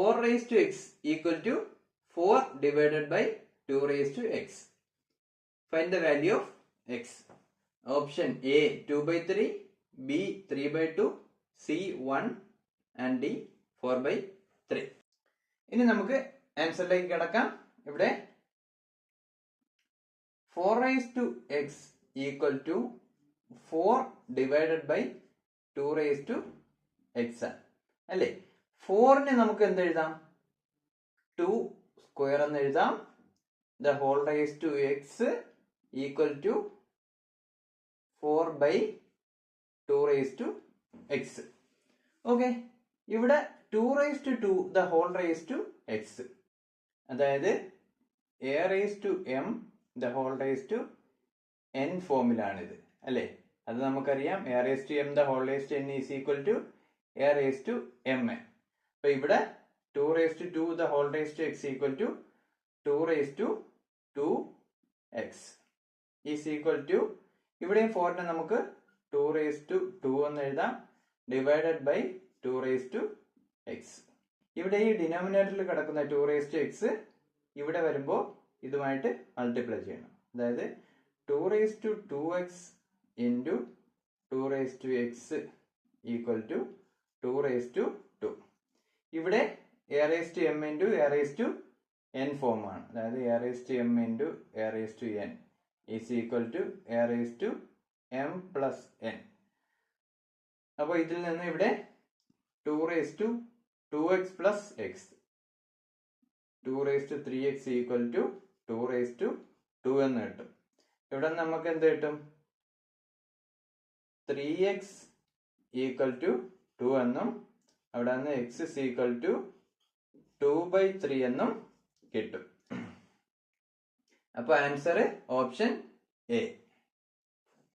Four raise to x equal to four divided by two raise to x find the value of x option A two by three B three by two C one and D four by three ഇനി നമുക്ക് ആൻസറിലേക്ക് കിടക്കാം. ഇവിടെ four raise to x equal to four divided by two raise to x അല്ലേ? ഫോറിന് നമുക്ക് എന്ത് എഴുതാം? ടു സ്ക്വയർ എന്ന് എഴുതാം. The whole raise to x equal to four by two raise to x okay ഇവിടെ two raise to two the whole raise to x അതായത് a raise to m the whole raise to n ഫോമിലാണിത്. അല്ലേ? അത് നമുക്കറിയാം. A raise to m the whole raise to n is equal to a raise to m a അപ്പൊ ഇവിടെ two raise to two the whole raise to x equal to two raise to two x is equal to ഇവിടെയും ഫോറിനെ നമുക്ക് to raise to two എന്ന് എഴുതാം. Divided by two raise to x ഇവിടെ ഈ ഡിനോമിനേറ്ററിൽ കിടക്കുന്ന ടു റേസ് ടു എക്സ് ഇവിടെ വരുമ്പോൾ ഇതുമായിട്ട് മൾട്ടിപ്ലൈ ചെയ്യണം. അതായത് two raise to two x into two raise to x equal to two raise to two ഇവിടെ a raise to m into a raise to n ഫോമാണ് അതായത് a raise to m into a raise to n is equal to a raise to m plus n അപ്പോൾ ഇതിൽ നിന്ന് ഇവിടെ two raise to two x plus x two raise to three x equal to two raise to two എന്ന് കിട്ടും. ഇവിടെ നമുക്ക് എന്ത് കിട്ടും? Three x equal to two എന്നും അവിടെ നിന്ന് x is equal to two by three എന്നും കിട്ടും. അപ്പൊ ആൻസർ ഓപ്ഷൻ എ